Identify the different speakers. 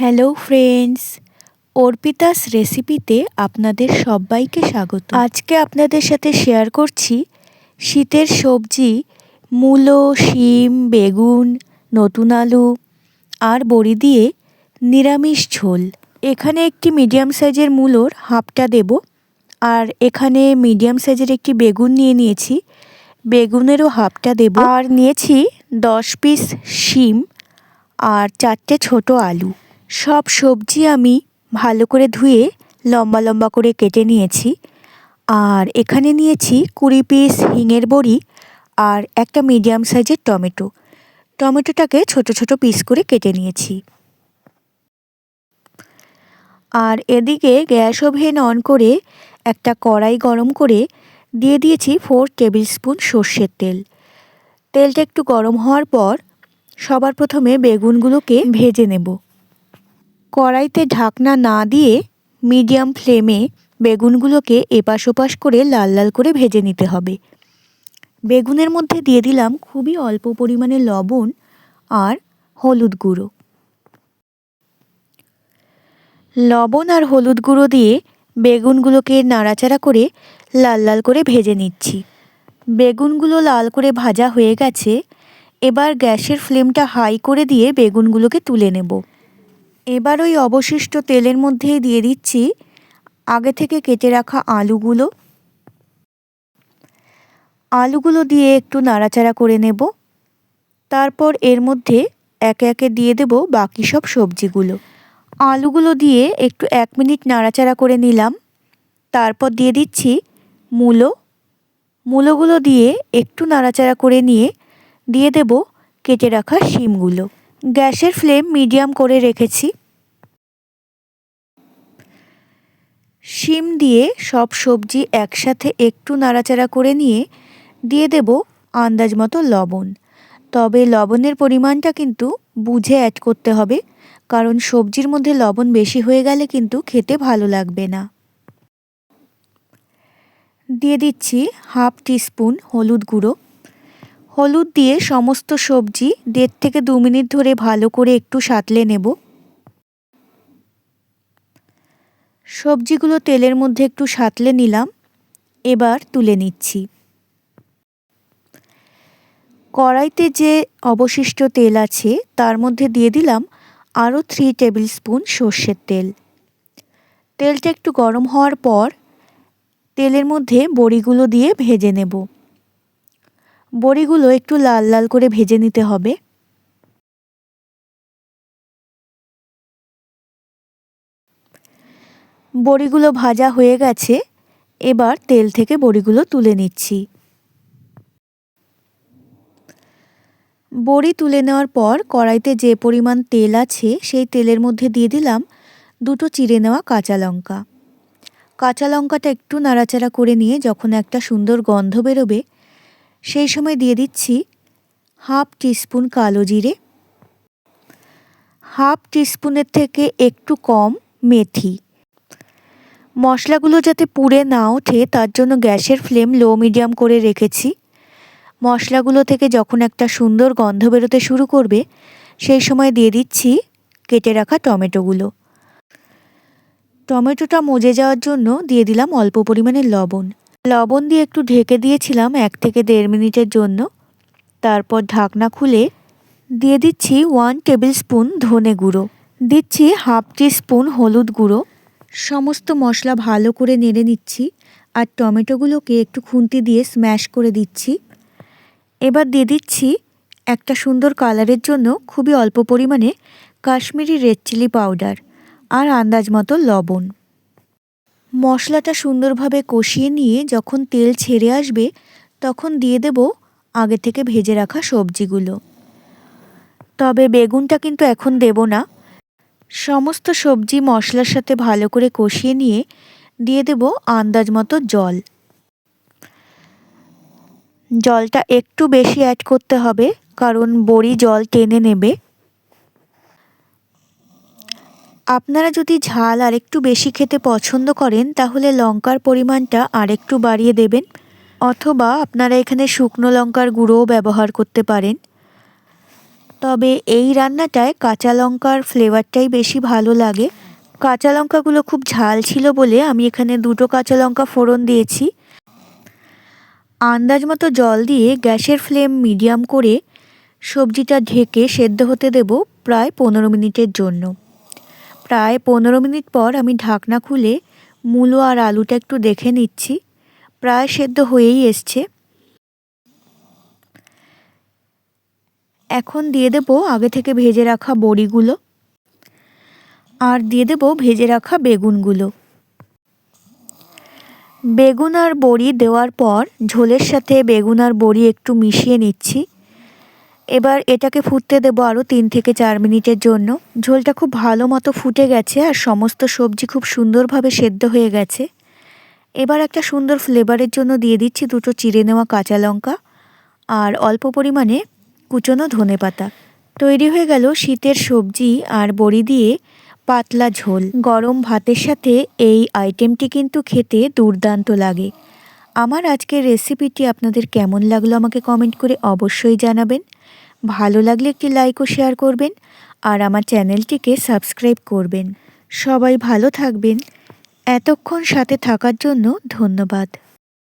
Speaker 1: Hello friends Arpita's রেসিপিতে আপনাদের সবাইকে স্বাগত। আজকে আপনাদের সাথে শেয়ার করছি শীতের সবজি, মূলো, শিম, বেগুন, নতুন আলু আর বড়ি দিয়ে নিরামিষ ঝোল। এখানে একটি মিডিয়াম সাইজের মূলোর হাফটা দেব আর এখানে মিডিয়াম সাইজের একটি বেগুন নিয়ে নিয়েছি। বেগুনেরও হাফটা দেব আর নিয়েছি দশ পিস শিম আর চারটে ছোট আলু। সব সবজি আমি ভালো করে ধুয়ে লম্বা লম্বা করে কেটে নিয়েছি। আর এখানে নিয়েছি কুড়ি পিস হিঙের বড়ি আর একটা মিডিয়াম সাইজের টমেটো। টমেটোটাকে ছোট ছোট পিস করে কেটে নিয়েছি। আর এদিকে গ্যাস ওভেন অন করে একটা কড়াই গরম করে দিয়ে দিয়েছি ফোর টেবিল স্পুন সর্ষের তেল। তেলটা একটু গরম হওয়ার পর সবার প্রথমে বেগুনগুলোকে ভেজে নেব। কড়াইতে ঢাকনা না দিয়ে মিডিয়াম ফ্লেমে বেগুনগুলোকে এপাশ ওপাশ করে লাল লাল করে ভেজে নিতে হবে। বেগুনের মধ্যে দিয়ে দিলাম খুবই অল্প পরিমাণে লবণ আর হলুদ গুঁড়ো। লবণ আর হলুদ গুঁড়ো দিয়ে বেগুনগুলোকে নাড়াচাড়া করে লাল লাল করে ভেজে নিচ্ছি। বেগুনগুলো লাল করে ভাজা হয়ে গেছে, এবার গ্যাসের ফ্লেমটা হাই করে দিয়ে বেগুনগুলোকে তুলে নেব। এবার ওই অবশিষ্ট তেলের মধ্যেই দিয়ে দিচ্ছি আগে থেকে কেটে রাখা আলুগুলো। আলুগুলো দিয়ে একটু নাড়াচাড়া করে নেব। তারপর এর মধ্যে একে একে দিয়ে দেব বাকি সব সবজিগুলো। আলুগুলো দিয়ে একটু এক মিনিট নাড়াচাড়া করে নিলাম। তারপর দিয়ে দিচ্ছি মূলো। মূলোগুলো দিয়ে একটু নাড়াচাড়া করে নিয়ে দিয়ে দেব কেটে রাখা শিমগুলো। গ্যাসের ফ্লেম মিডিয়াম করে রেখেছি। শিম দিয়ে সব সবজি একসাথে একটু নাড়াচাড়া করে নিয়ে দিয়ে দেব আন্দাজ মতো লবণ। তবে লবণের পরিমাণটা কিন্তু বুঝে অ্যাড করতে হবে, কারণ সবজির মধ্যে লবণ বেশি হয়ে গেলে কিন্তু খেতে ভালো লাগবে না। দিয়ে দিচ্ছি হাফ টিস্পুন হলুদ গুঁড়ো। হলুদ দিয়ে সমস্ত সবজি দেড় থেকে দু মিনিট ধরে ভালো করে একটু সাঁতলে নেব। সবজিগুলো তেলের মধ্যে একটু সাঁতলে নিলাম। এবার তুলে নিচ্ছি। কড়াইতে যে অবশিষ্ট তেল আছে, তার মধ্যে দিয়ে দিলাম আরও থ্রি টেবিল স্পুন সর্ষের তেল। তেলটা একটু গরম হওয়ার পর তেলের মধ্যে বড়িগুলো দিয়ে ভেজে নেব। বড়িগুলো একটু লাল লাল করে ভেজে নিতে হবে। বড়িগুলো ভাজা হয়ে গেছে, এবার তেল থেকে বড়িগুলো তুলে নিচ্ছি। বড়ি তুলে নেওয়ার পর কড়াইতে যে পরিমাণ তেল আছে, সেই তেলের মধ্যে দিয়ে দিলাম দুটো চিড়ে নেওয়া কাঁচা লঙ্কা। কাঁচা লঙ্কাটা একটু নাড়াচাড়া করে নিয়ে যখন একটা সুন্দর গন্ধ বেরোবে, সেই সময় দিয়ে দিচ্ছি হাফ টিস্পুন কালো জিরে। হাফ টিস্পুনের থেকে একটু কম মেথি। মশলাগুলো যাতে পুড়ে না ওঠে, তার জন্য গ্যাসের ফ্লেম লো মিডিয়াম করে রেখেছি। মশলাগুলো থেকে যখন একটা সুন্দর গন্ধ বেরোতে শুরু করবে, সেই সময় দিয়ে দিচ্ছি কেটে রাখা টমেটোগুলো। টমেটোটা মজে যাওয়ার জন্য দিয়ে দিলাম অল্প পরিমাণে লবণ। লবণ দিয়ে একটু ঢেকে দিয়েছিলাম এক থেকে দেড় মিনিটের জন্য। তারপর ঢাকনা খুলে দিয়ে দিচ্ছি ওয়ান টেবিল স্পুন ধনে গুঁড়ো। দিচ্ছি হাফ টি স্পুন হলুদ গুঁড়ো। সমস্ত মশলা ভালো করে নেড়ে নিচ্ছি আর টমেটোগুলোকে একটু খুন্তি দিয়ে স্ম্যাশ করে দিচ্ছি। এবার দিয়ে দিচ্ছি একটা সুন্দর কালারের জন্য খুবই অল্প পরিমাণে কাশ্মীরি রেড চিলি পাউডার আর আন্দাজ মতো লবণ। মশলাটা সুন্দরভাবে কষিয়ে নিয়ে যখন তেল ছেড়ে আসবে, তখন দিয়ে দেব আগে থেকে ভেজে রাখা সবজিগুলো। তবে বেগুনটা কিন্তু এখন দেব না সমস্ত সবজি মশলার সাথে ভালো করে কষিয়ে নিয়ে দিয়ে দেব আন্দাজ মতো জল। জলটা একটু বেশি অ্যাড করতে হবে, কারণ বড়ি জল টেনে নেবে। আপনারা যদি ঝাল আর একটু বেশি খেতে পছন্দ করেন, তাহলে লঙ্কার পরিমাণটা আরেকটু বাড়িয়ে দেবেন, অথবা আপনারা এখানে শুকনো লঙ্কার গুঁড়োও ব্যবহার করতে পারেন। তবে এই রান্নাটায় কাঁচা লঙ্কার ফ্লেভারটাই বেশি ভালো লাগে। কাঁচা লঙ্কাগুলো খুব ঝাল ছিল বলে আমি এখানে দুটো কাঁচা লঙ্কা ফোড়ন দিয়েছি। আন্দাজ মতো জল দিয়ে গ্যাসের ফ্লেম মিডিয়াম করে সবজিটা ঢেকে সেদ্ধ হতে দেব প্রায় পনেরো মিনিটের জন্য। প্রায় পনেরো মিনিট পর আমি ঢাকনা খুলে, মূলো আর আলুটা একটু দেখে নিচ্ছি। প্রায় সেদ্ধ হয়েই এসছে। এখন দিয়ে দেব আগে থেকে ভেজে রাখা বড়িগুলো আর দিয়ে দেব ভেজে রাখা বেগুনগুলো। বেগুন আর বড়ি দেওয়ার পর ঝোলের সাথে বেগুন আর বড়ি একটু মিশিয়ে নিচ্ছি। এবার এটাকে ফুটতে দেবো আরও তিন থেকে চার মিনিটের জন্য। ঝোলটা খুব ভালো মতো ফুটে গেছে আর সমস্ত সবজি খুব সুন্দরভাবে সেদ্ধ হয়ে গেছে। এবার একটা সুন্দর ফ্লেভারের জন্য দিয়ে দিচ্ছি দুটো চিড়ে নেওয়া কাঁচা লঙ্কা আর অল্প পরিমাণে কুচনো ধনে পাতা তৈরি হয়ে গেল শীতের সবজি আর বড়ি দিয়ে পাতলা ঝোল। গরম ভাতের সাথে এই আইটেমটি কিন্তু খেতে দুর্দান্ত লাগে। আমার আজকের রেসিপিটি আপনাদের কেমন লাগল আমাকে কমেন্ট করে অবশ্যই জানাবেন। ভালো লাগলে একটি লাইক ও শেয়ার করবেন আর আমার চ্যানেলটিকে সাবস্ক্রাইব করবেন। সবাই ভালো থাকবেন। এতক্ষণ সাথে থাকার জন্য ধন্যবাদ।